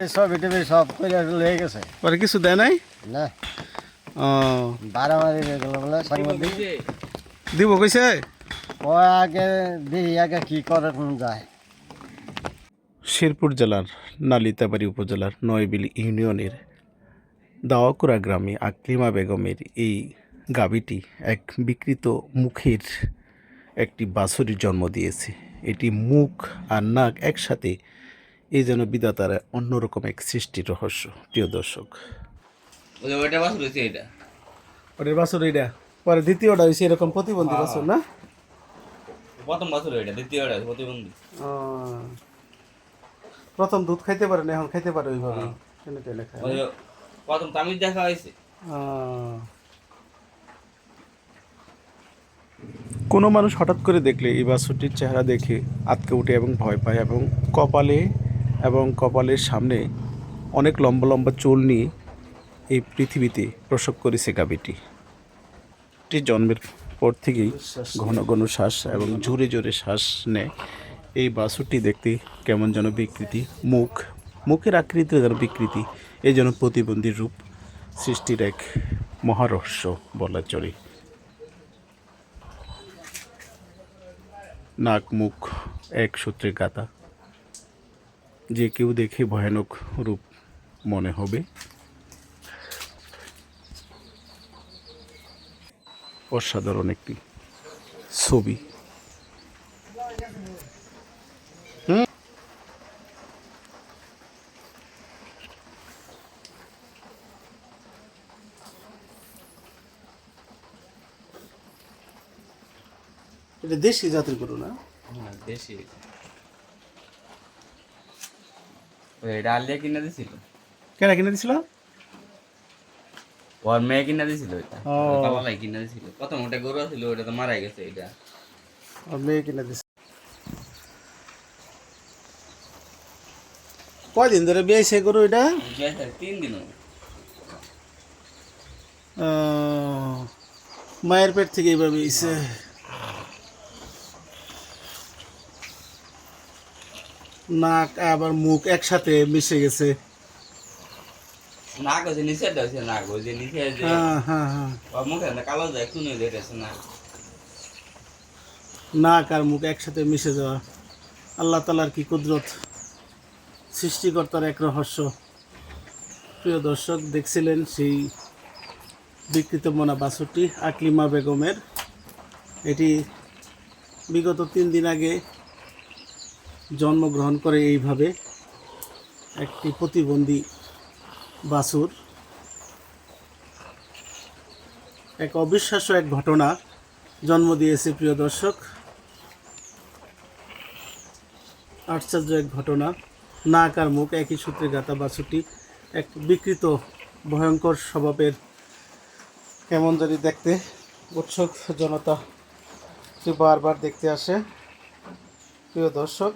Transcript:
ছবি টবি সব করে লয়ে গেছে। পরে কিছু দেয় নাই? না। ও। বারামারি হয়ে গেল বলে সাংবাদিক। দিব কইছে? ও আগে দেখি আগে কি করে যায়। শেরপুর জেলার নালিতাবাড়ি উপজেলার নয়বিল ইউনিয়নের দাওয়াকুড়া গ্রামে আকলিমা বেগমের এই গাবিটি এক বিকৃত মুখের একটি বাছুরির জন্ম দিয়েছে। এটি মুখ আর নাক একসাথে এই যেন বিধাতার অন্যরকম এক সৃষ্টির রহস্য। প্রিয় দর্শক। যে ওইটা বাস এটা। ওটার বাছুর এটা। পরে দ্বিতীয়টা হয়েছে এরকম প্রতিবন্ধী বাছুর না? প্রথম বছর এটা দ্বিতীয়টা প্রতিবন্ধী। প্রথম দুধ খাইতে পারে না এখন খাইতে পারে ওইভাবে। ওই প্রথম তামিজ দেখা হয়েছে কোনো মানুষ হঠাৎ করে দেখলে এই বাছুরটির চেহারা দেখে আতকে উঠে এবং ভয় পায় এবং কপালে এবং কপালের সামনে অনেক লম্বা লম্বা চুল নিয়ে এই পৃথিবীতে প্রসব করেছে গাভীটি। জন্মের পর থেকেই ঘন ঘন শ্বাস এবং জোরে জোরে শ্বাস নেয়। এই বাছুরটি দেখতে কেমন যেন বিকৃতি, মুখ, মুখের আকৃতি যেন বিকৃতি, এই যেন প্রতিবন্ধী রূপ সৃষ্টির এক মহারহস্য বলা চলে। নাক, মুখ এক সূত্রে গাতা যে কেউ দেখে ভয়ানক রূপ মনে হবে। অসাধারণ একটি ছবি। এটা দেশি জাতির গরু না দেশি। এটা আলিয়া কিনে দিছিল। কেনা কিনে দিছিল? ওর মেয়ে কিনে দিছিল এটা ও। কিনে দিছিল। প্রথম ওটা গরু ছিল ওটা তো মারা গেছে এটা আর মেয়ে কিনে দিছে। কয়দিন ধরে বিয়ে সে গরু এটা? তিন দিন মায়ের পেট থেকে এইভাবে নাক আবার মুখ একসাথে মিশে গেছে। নাক হচ্ছে নিচে হচ্ছে নাক ওই নিচে যে হ্যাঁ হ্যাঁ হ্যাঁ। মুখে কালো যায় একটু যেতেছে না নাক। আর মুখ একসাথে মিশে যাওয়া। আল্লাহ তালার কি কুদরত? সৃষ্টিকর্তার এক রহস্য। প্রিয় দর্শক দেখছিলেন সেই বিকৃত মনা বাছুরটি আকলিমা বেগমের। এটি বিগত তিন দিন আগে জন্মগ্রহণ করে এইভাবে একটি প্রতিবন্ধী বাছুর। এক অবিশ্বাস্য এক ঘটনা জন্ম দিয়েছে, প্রিয় দর্শক। আশ্চর্য এক ঘটনা। নাক আর মুখ একই সূত্রে গাঁথা বাছুরটি এক বিকৃত, ভয়ঙ্কর স্বভাবের। কেমন জানি দেখতে, উৎসুক জনতা বারবার দেখতে আসে। প্রিয় দর্শক